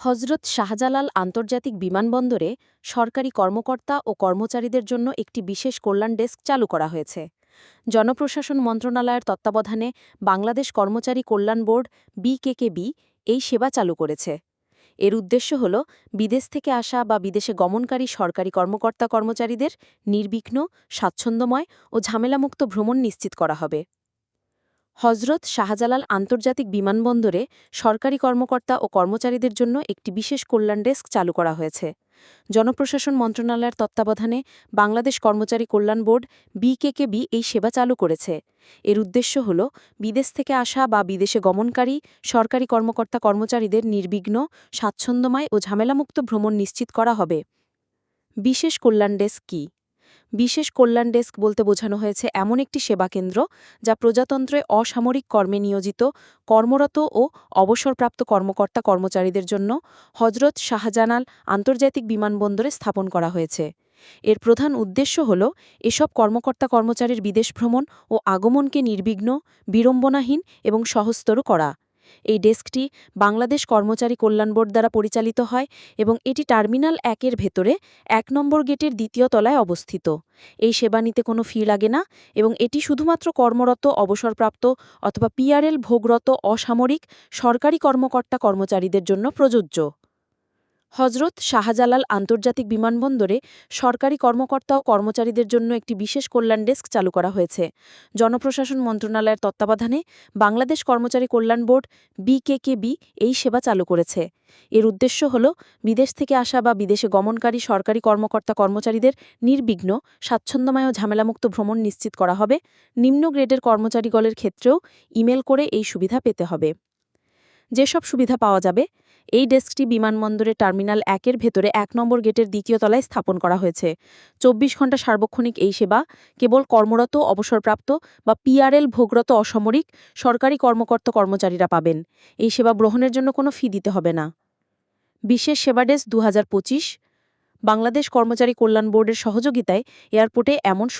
হজরত শাহজালাল আন্তর্জাতিক বিমানবন্দরে সরকারি কর্মকর্তা ও কর্মচারীদের জন্য একটি বিশেষ কল্যাণ ডেস্ক চালু করা হয়েছে। জনপ্রশাসন মন্ত্রণালয়ের তত্ত্বাবধানে বাংলাদেশ কর্মচারী কল্যাণ বোর্ড বিকেকেবি এই সেবা চালু করেছে। এর উদ্দেশ্য হল বিদেশ থেকে আসা বা বিদেশে গমনকারী সরকারি কর্মকর্তা কর্মচারীদের নির্বিঘ্ন, স্বাচ্ছন্দ্যময় ও ঝামেলামুক্ত ভ্রমণ নিশ্চিত করা হবে। হজরত শাহজালাল আন্তর্জাতিক বিমানবন্দরে সরকারি কর্মকর্তা ও কর্মচারীদের জন্য একটি বিশেষ কল্যাণ ডেস্ক চালু করা হয়েছে। জনপ্রশাসন মন্ত্রণালয়ের তত্ত্বাবধানে বাংলাদেশ কর্মচারী কল্যাণ বোর্ড বিকেকেবি এই সেবা চালু করেছে। এর উদ্দেশ্য হল, বিদেশ থেকে আসা বা বিদেশে গমনকারী সরকারি কর্মকর্তা কর্মচারীদের নির্বিঘ্ন, স্বাচ্ছন্দ্যময় ও ঝামেলামুক্ত ভ্রমণ নিশ্চিত করা হবে। বিশেষ কল্যাণ ডেস্ক কী? বিশেষ কল্যাণ ডেস্ক বলতে বোঝানো হয়েছে এমন একটি সেবা কেন্দ্র যা প্রজাতন্ত্রে অসামরিক কর্মে নিয়োজিত কর্মরত ও অবসরপ্রাপ্ত কর্মকর্তা কর্মচারীদের জন্য হজরত শাহজানাল আন্তর্জাতিক বিমানবন্দরে স্থাপন করা হয়েছে। এর প্রধান উদ্দেশ্য হল এসব কর্মকর্তা কর্মচারীর বিদেশ ভ্রমণ ও আগমনকে নির্বিঘ্ন, বিড়ম্বনাহীন এবং সহজতর করা। এই ডেস্কটি বাংলাদেশ কর্মচারী কল্যাণ বোর্ড দ্বারা পরিচালিত হয় এবং এটি টার্মিনাল একের ভেতরে এক নম্বর গেটের দ্বিতীয় তলায় অবস্থিত। এই সেবা নিতে কোনো ফি লাগে না এবং এটি শুধুমাত্র কর্মরত, অবসরপ্রাপ্ত অথবা পিআরএল ভোগরত অসামরিক, সরকারি কর্মকর্তা কর্মচারীদের জন্য প্রযোজ্য। হজরত শাহজালাল আন্তর্জাতিক বিমানবন্দরে সরকারি কর্মকর্তা ও কর্মচারীদের জন্য একটি বিশেষ কল্যাণ ডেস্ক চালু করা হয়েছে। জনপ্রশাসন মন্ত্রণালয়ের তত্ত্বাবধানে বাংলাদেশ কর্মচারী কল্যাণ বোর্ড, বিকেকেবি, এই সেবা চালু করেছে। এর উদ্দেশ্য হল বিদেশ থেকে আসা বা বিদেশে গমনকারী সরকারি কর্মকর্তা কর্মচারীদের নির্বিঘ্ন, স্বাচ্ছন্দ্যময় ও ঝামেলামুক্ত ভ্রমণ নিশ্চিত করা হবে। নিম্ন গ্রেডের কর্মচারীগলের ক্ষেত্রেও ইমেল করে এই সুবিধা পেতে হবে। যেসব সুবিধা পাওয়া যাবে, এই ডেস্কটি বিমানবন্দরের টার্মিনাল একের ভেতরে এক নম্বর গেটের দ্বিতীয় তলায় স্থাপন করা হয়েছে। চব্বিশ ঘণ্টা সার্বক্ষণিক এই সেবা কেবল কর্মরত, অবসরপ্রাপ্ত বা পিআরএল ভোগরত অসামরিক, সরকারি কর্মকর্তা কর্মচারীরা পাবেন। এই সেবা গ্রহণের জন্য কোনো ফি দিতে হবে না। বিশেষ সেবা ডেস্ক দু হাজার পঁচিশ। বাংলাদেশ কর্মচারী কল্যাণ বোর্ডের সহযোগিতায় এয়ারপোর্টে এমন